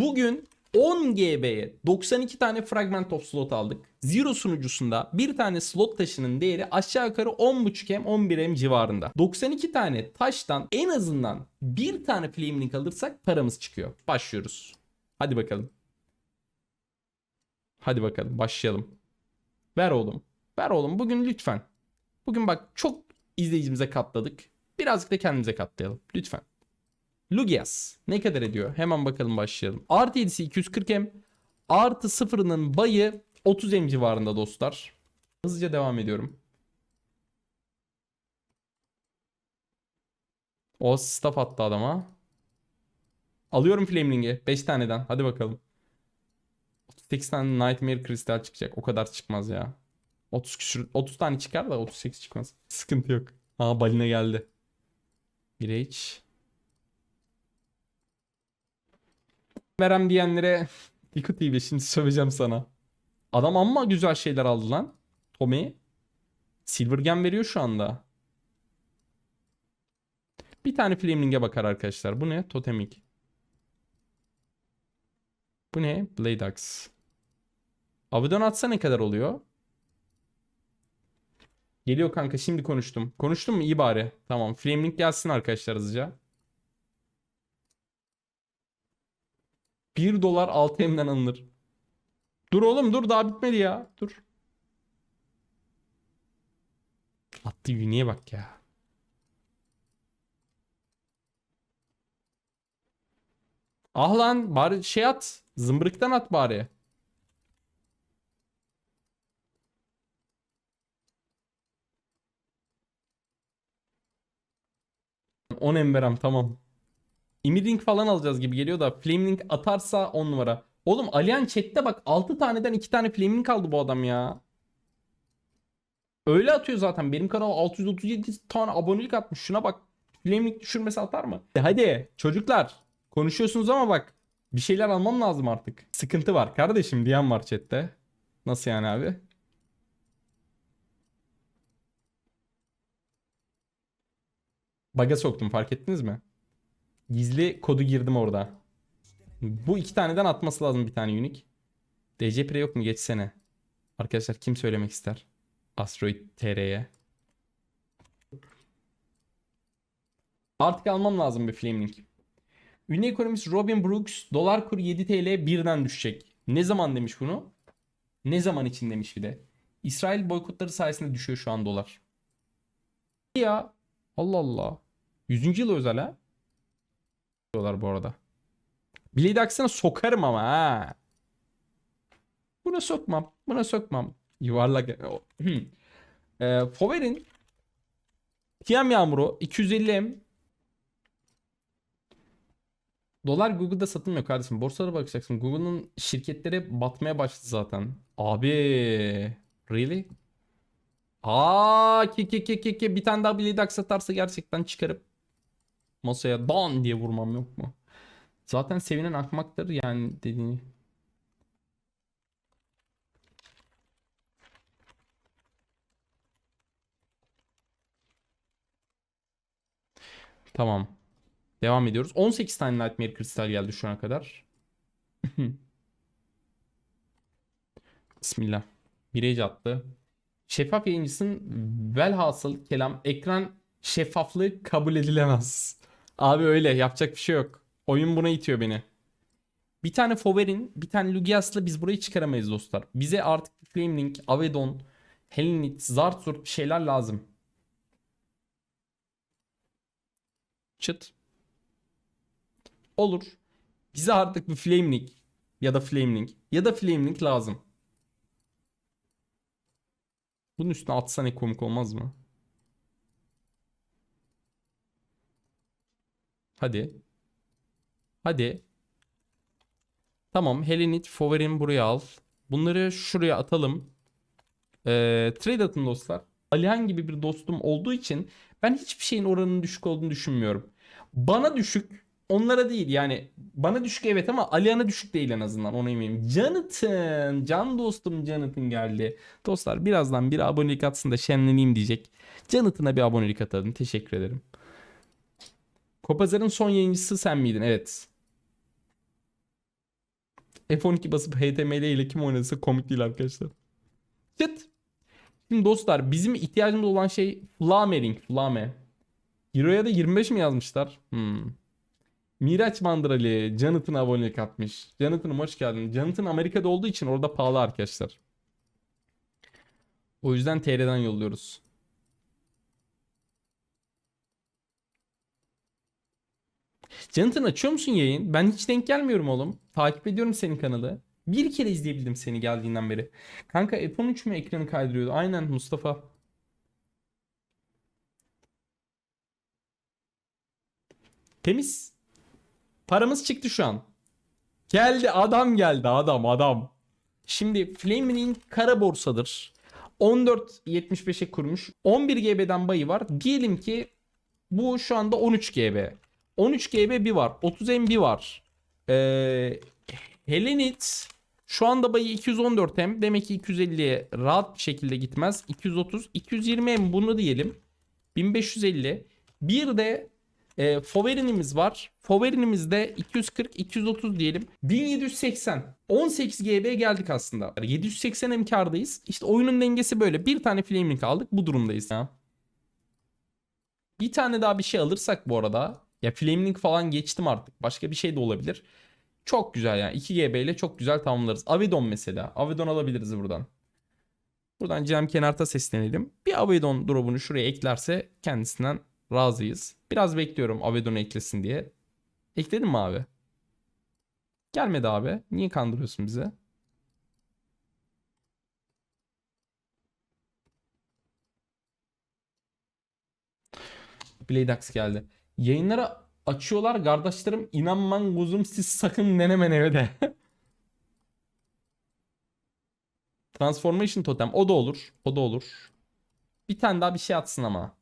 Bugün 10 GB'ye 92 tane Fragment of Slot aldık. Zero sunucusunda bir tane slot taşının değeri aşağı yukarı 10.5M 11M civarında. 92 tane taştan en azından bir tane Flame Link alırsak paramız çıkıyor. Başlıyoruz. Hadi bakalım. Hadi bakalım başlayalım. Ver oğlum. Ver oğlum bugün lütfen. Bugün bak çok izleyicimize katladık. Birazcık da kendimize katlayalım. Lütfen. Lugias ne kadar ediyor? Hemen bakalım başlayalım. Artı 7'si 240M. Artı 0'ının bayı 30M civarında dostlar. Hızlıca devam ediyorum. O staff attı adama. Alıyorum Flameling'i. 5 taneden. Hadi bakalım. 38 tane Nightmare Crystal çıkacak. O kadar çıkmaz ya. 30 küsür, 30 tane çıkar da 38 çıkmaz. Sıkıntı yok. Aa balina geldi. 1H. Verem diyenlere Diku TV şimdi söveceğim sana. Adam amma güzel şeyler aldı lan. Tommy. Silvergen veriyor şu anda. Bir tane Flaming'e bakar arkadaşlar. Bu ne? Totemik. Bu ne? Blade Axe. Avedon atsa ne kadar oluyor? Geliyor kanka şimdi konuştum. Konuştum mu? İyi bari. Tamam. Flamelink gelsin arkadaşlar hızlıca. 1 dolar 6 M'den alınır. Dur oğlum dur daha bitmedi ya. Dur. Attı Uni'ye bak ya. Ah lan bari şey at. Zımbırıktan at bari. On emberem tamam. Imiring falan alacağız gibi geliyor da Flaming atarsa 10 numara. Oğlum Alian chatte bak 6 taneden 2 tane Flaming kaldı bu adam ya. Öyle atıyor zaten. Benim kanal 637 tane abonelik atmış. Şuna bak. Flaming düşürmesi atar mı? E Hadi çocuklar. Konuşuyorsunuz ama bak. Bir şeyler almam lazım artık. Sıkıntı var kardeşim diyen var chatte. Nasıl yani abi? Baga soktum fark ettiniz mi? Gizli kodu girdim orada. Bu iki taneden atması lazım bir tane unique. DC Pre yok mu geçsene. Arkadaşlar kim söylemek ister? Asteroid TR'ye. Artık almam lazım bir Flaming. Ünlü ekonomist Robin Brooks dolar kuru 7 TL birden düşecek. Ne zaman demiş bunu? Ne zaman için demiş bir de. İsrail boykotları sayesinde düşüyor şu an dolar. Ya Allah Allah. 100. yıl özel ha. Diyorlar bu arada. Blade Axe'ına sokarım ama ha. Buna sokmam. Buna sokmam. Yuvarlak. e, Fover'in TM yağmuru 250M Dolar Google'da satılmıyor kardeşim. Borsada bakacaksın. Google'ın şirketleri batmaya başladı zaten. Abi. Really? Aa ki ki ki ki ki bir tane daha Blade Axe satarsa gerçekten çıkarıp masaya don diye vurmam yok mu? Zaten sevinen akmaktır yani dediğini. Tamam. Devam ediyoruz. 18 tane Nightmare Crystal geldi şu ana kadar. Bismillah. Mirage attı. Şeffaf yayıncısın velhasıl kelam ekran şeffaflığı kabul edilemez. Abi öyle yapacak bir şey yok. Oyun buna itiyor beni. Bir tane Fover'in, bir tane Lugias'la biz burayı çıkaramayız dostlar. Bize artık Flamelink, Avedon, Helenit, Zartzurt bir şeyler lazım. Çıt. Olur. Bize artık bir Flamelink ya da Flamelink ya da Flamelink lazım. Bunun üstüne atsa ne komik olmaz mı? Hadi. Hadi. Tamam. Helenit, Fover'in buraya al. Bunları şuraya atalım. Ee, trade atın dostlar. Alihan gibi bir dostum olduğu için ben hiçbir şeyin oranının düşük olduğunu düşünmüyorum. Bana düşük, onlara değil. Yani bana düşük evet ama Alihan'a düşük değil en azından ona eminim. Jonathan, can dostum Jonathan geldi. Dostlar birazdan bir abonelik atsın da şenleneyim diyecek. Jonathan'a bir abonelik atalım. Teşekkür ederim. Kopazar'ın son yayıncısı sen miydin? Evet. F12 basıp HTML ile kim oynadıysa komik değil arkadaşlar. Çıt. Şimdi dostlar bizim ihtiyacımız olan şey Flamering. Flame. Hero'ya da 25 mi yazmışlar? Hmm. Miraç Mandrali. Jonathan abonelik atmış. Jonathan'ım hoş geldin. Jonathan Amerika'da olduğu için orada pahalı arkadaşlar. O yüzden TR'den yolluyoruz. Jonathan açıyor musun yayın? Ben hiç denk gelmiyorum oğlum. Takip ediyorum senin kanalı. Bir kere izleyebildim seni geldiğinden beri. Kanka F13 mü ekranı kaydırıyordu? Aynen Mustafa. Temiz. Paramız çıktı şu an. Geldi adam geldi adam adam. Şimdi Flaming kara borsadır. 14.75'e kurmuş. 11 GB'den bayı var. Diyelim ki bu şu anda 13 GB. 13 GB bir var. 30 MB var. Ee, Helenit şu anda bayı 214 M. Demek ki 250'ye rahat bir şekilde gitmez. 230, 220 M bunu diyelim. 1550. Bir de e, Foverin'imiz var. Foverin'imizde 240, 230 diyelim. 1780. 18 GB geldik aslında. 780 M kardayız. İşte oyunun dengesi böyle. Bir tane Flaming aldık. Bu durumdayız ya. Bir tane daha bir şey alırsak bu arada. Ya Flaming falan geçtim artık. Başka bir şey de olabilir. Çok güzel yani. 2 GB ile çok güzel tamamlarız. Avedon mesela. Avedon alabiliriz buradan. Buradan Cem Kenart'a seslenelim. Bir Avedon drop'unu şuraya eklerse kendisinden razıyız. Biraz bekliyorum Avedon'u eklesin diye. Ekledin mi abi? Gelmedi abi. Niye kandırıyorsun bize? Bladeax geldi. Yayınları açıyorlar kardeşlerim. İnanman kuzum siz sakın denemen evde. Transformation Totem o da olur. O da olur. Bir tane daha bir şey atsın ama.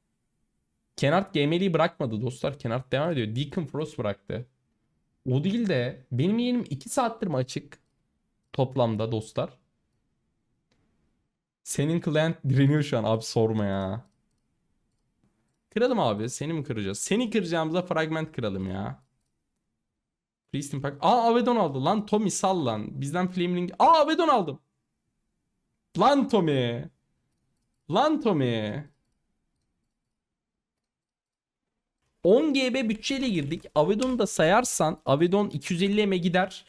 Kenart GML'yi bırakmadı dostlar. Kenart devam ediyor. Deacon Frost bıraktı. O değil de benim yayınım 2 saattir mi açık? Toplamda dostlar. Senin client direniyor şu an abi sorma ya. Kıralım abi. Seni mi kıracağız? Seni kıracağımıza fragment kıralım ya. Priest Impact. Aa Avedon aldı. Lan Tommy sal lan. Bizden Flaming. Aa Avedon aldım. Lan Tommy. Lan Tommy. 10 GB bütçeyle girdik. Avedon'u da sayarsan Avedon 250 M gider.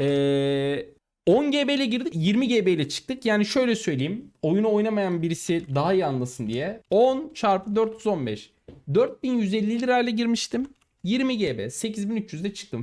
Ee, 10 GB ile girdik 20 GB ile çıktık. Yani şöyle söyleyeyim. Oyunu oynamayan birisi daha iyi anlasın diye. 10 çarpı 415. 4150 lirayla girmiştim. 20 GB 8300'de çıktım.